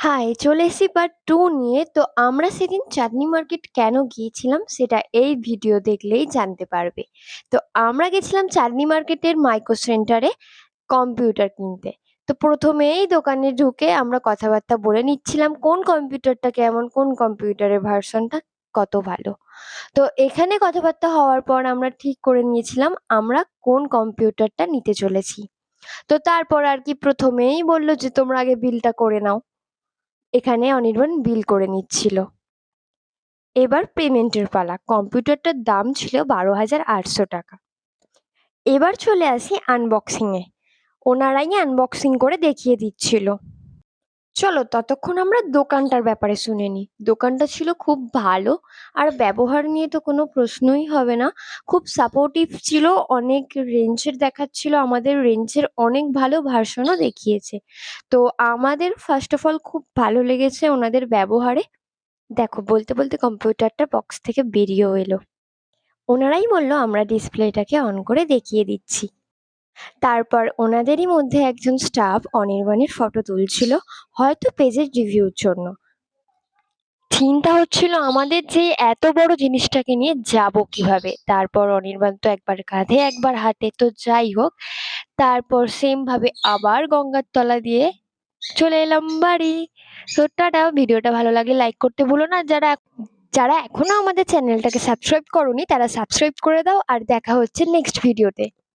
High! চলে এসেছি part 2 নিয়ে। তো আমরা সেদিন চাঁদনি মার্কেট কেন গিয়েছিলাম সেটা এই ভিডিও দেখলেই জানতে পারবে। তো আমরা গেছিলাম চাঁদনি মার্কেটের মাইক্রো সেন্টারে কম্পিউটার কিনতে। তো প্রথমেই দোকানে ঢুকে আমরা কথাবার্তা বলে নিচ্ছিলাম কোন কম্পিউটারটা কেমন, কোন কম্পিউটারের ভার্সনটা কত ভালো। তো এখানে কথাবার্তা হওয়ার পর আমরা ঠিক করে নিয়েছিলাম আমরা কোন কম্পিউটারটা নিতে চলেছি। তো তারপর আর কি প্রথমেই বলল যে তোমরা আগে বিলটা করে নাও। এখানে অনির্বাণ বিল করে নিচ্ছিল। এবার পেমেন্টের পালা। কম্পিউটারটার দাম ছিল বারো হাজার আটশো টাকা। এবার চলে আসি আনবক্সিংয়ে ওনারাই আনবক্সিং করে দেখিয়ে দিচ্ছিল। চলো ততক্ষণ আমরা দোকানটার ব্যাপারে শুনে নিই। দোকানটা ছিল খুব ভালো আর ব্যবহার নিয়ে তো কোনো প্রশ্নই হবে না। খুব সাপোর্টিভ ছিল, অনেক রেঞ্জের দেখাচ্ছিল, আমাদের রেঞ্জের অনেক ভালো ভার্সনও দেখিয়েছে। তো আমাদের ফার্স্ট অফ অল খুব ভালো লেগেছে ওনাদের ব্যবহারে। দেখো বলতে, বলতে কম্পিউটারটা বক্স থেকে বেরিয়েও এলো। ওনারাই বলল আমরা ডিসপ্লেটাকে অন করে দেখিয়ে দিচ্ছি। তারপর ওনাদেরই মধ্যে একজন স্টাফ অনির্বাণের ফটো তুলছিল, হয়তো পেজের রিভিউর জন্য। চিন্তা হচ্ছিল আমাদের যে এত বড় জিনিসটাকে নিয়ে যাব কীভাবে? তারপর অনির্বাণ তো একবার কাঁধে, একবার হাতে, তো যাই হোক। তারপর সেম ভাবে আবার গঙ্গার তলা দিয়ে চলে এলাম বাড়ি। তো টাটা ভিডিওটা ভালো লাগলে লাইক করতে ভুলো না। যারা যারা এখনও আমাদের চ্যানেলটাকে সাবস্ক্রাইব করোনি, তারা সাবস্ক্রাইব করে দাও আর দেখা হচ্ছে নেক্সট ভিডিওতে।